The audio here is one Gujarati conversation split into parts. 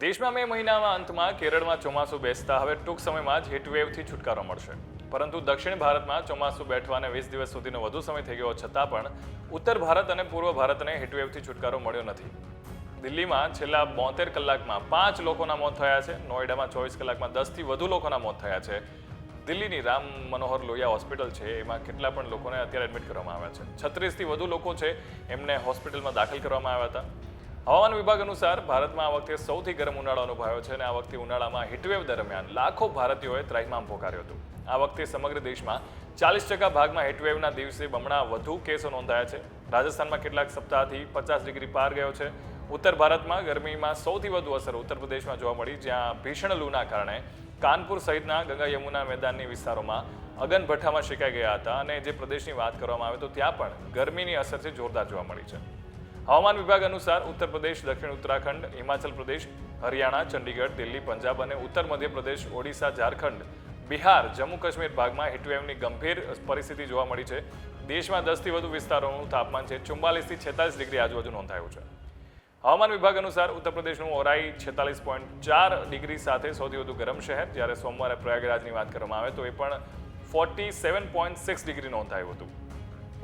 દેશમાં મે મહિનાના અંતમાં કેરળમાં ચોમાસું બેસતા હવે ટૂંક સમયમાં જ હીટવેવથી છુટકારો મળશે. પરંતુ દક્ષિણ ભારતમાં ચોમાસું બેઠવાને વીસ દિવસ સુધીનો વધુ સમય થઈ ગયો છતાં પણ ઉત્તર ભારત અને પૂર્વ ભારતને હીટવેવથી છુટકારો મળ્યો નથી. દિલ્હીમાં છેલ્લા બોતેર કલાકમાં પાંચ લોકોના મોત થયા છે. નોઈડામાં ચોવીસ કલાકમાં દસથી વધુ લોકોના મોત થયા છે. દિલ્હીની રામ મનોહર લોહિયા હોસ્પિટલ છે. એમાં કેટલા પણ લોકોને અત્યારે એડમિટ કરવામાં આવ્યા છે. છત્રીસથી વધુ લોકો છે એમને હોસ્પિટલમાં દાખલ કરવામાં આવ્યા હતા. હવામાન વિભાગ અનુસાર ભારતમાં આ વખતે સૌથી ગરમ ઉનાળો અનુભવાયો છે અને આ વખતે ઉનાળામાં હીટવેવ દરમિયાન લાખો ભારતીયોએ ત્રાહિમામ પોકાર્યું હતું. આ વખતે સમગ્ર દેશમાં ચાલીસ ટકા ભાગમાં હીટવેવના દિવસે બમણા વધુ કેસો નોંધાયા છે. રાજસ્થાનમાં કેટલાક સપ્તાહથી પચાસ ડિગ્રી પાર ગયો છે. ઉત્તર ભારતમાં ગરમીમાં સૌથી વધુ અસર ઉત્તર પ્રદેશમાં જોવા મળી, જ્યાં ભીષણ લૂના કારણે કાનપુર સહિતના ગંગા યમુના મેદાનની વિસ્તારોમાં અગનભઠ્ઠામાં શેકાઈ ગયા હતા અને જે પ્રદેશની વાત કરવામાં આવે તો ત્યાં પણ ગરમીની અસર છે, જોરદાર જોવા મળી છે. હવામાન વિભાગ અનુસાર ઉત્તર પ્રદેશ, દક્ષિણ ઉત્તરાખંડ, હિમાચલ પ્રદેશ, હરિયાણા, ચંડીગઢ, દિલ્હી, પંજાબ અને ઉત્તર મધ્યપ્રદેશ ઓડિશા, ઝારખંડ, બિહાર, જમ્મુ કાશ્મીર ભાગમાં હીટવેવની ગંભીર પરિસ્થિતિ જોવા મળી છે. દેશમાં દસથી વધુ વિસ્તારોનું તાપમાન છે. ચુમ્બાલીસથી છેતાલીસ ડિગ્રી આજુબાજુ નોંધાયું છે. હવામાન વિભાગ અનુસાર ઉત્તર પ્રદેશનું ઓરાઈ છેતાલીસ પોઈન્ટ ચાર ડિગ્રી સાથે સૌથી વધુ ગરમ શહેર. જ્યારે સોમવારે પ્રયાગરાજની વાત કરવામાં આવે તો એ પણ forty seven point six degree નોંધાયું હતું.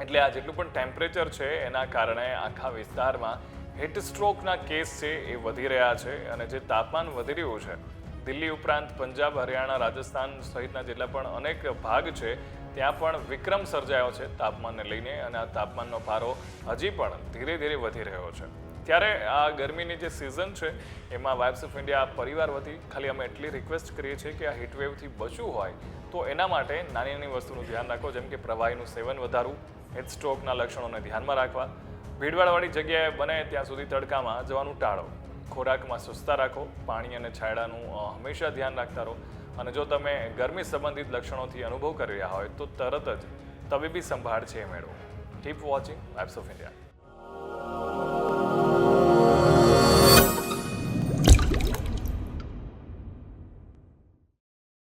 એટલે આ જેટલું પણ ટેમ્પરેચર છે, એના કારણે આખા વિસ્તારમાં હીટ સ્ટ્રોકના કેસ છે એ વધી રહ્યા છે અને જે તાપમાન વધી રહ્યું છે, દિલ્હી ઉપરાંત પંજાબ, હરિયાણા, રાજસ્થાન સહિતના જેટલા પણ અનેક ભાગ છે, ત્યાં પણ વિક્રમ સર્જાયો છે તાપમાનને લઈને અને આ તાપમાનનો પારો હજી પણ ધીરે ધીરે વધી રહ્યો છે. ત્યારે આ ગરમીની જે સિઝન છે, એમાં વાઇબ્સ ઓફ ઇન્ડિયા પરિવાર વતી ખાલી અમે એટલી રિક્વેસ્ટ કરીએ છીએ કે આ હીટવેવથી બચવું હોય, તો એના માટે નાની નાની વસ્તુનું ધ્યાન રાખો, જેમ કે પ્રવાહીનું સેવન વધારવું હીટ સ્ટ્રોકના લક્ષણોને ધ્યાનમાં રાખવા, ભીડભાડવાળી જગ્યાએ બને ત્યાં સુધી તડકામાં જવાનું ટાળો. ખોરાકમાં સુસ્તા રાખો, પાણી અને છાંયડાનું હંમેશા ધ્યાન રાખતા રહો. અને જો તમે ગરમી સંબંધિત લક્ષણોથી અનુભવ કરી રહ્યા હોય તો તરત જ તબીબી સંભાળ છે મેળવો. Keep watching apps of India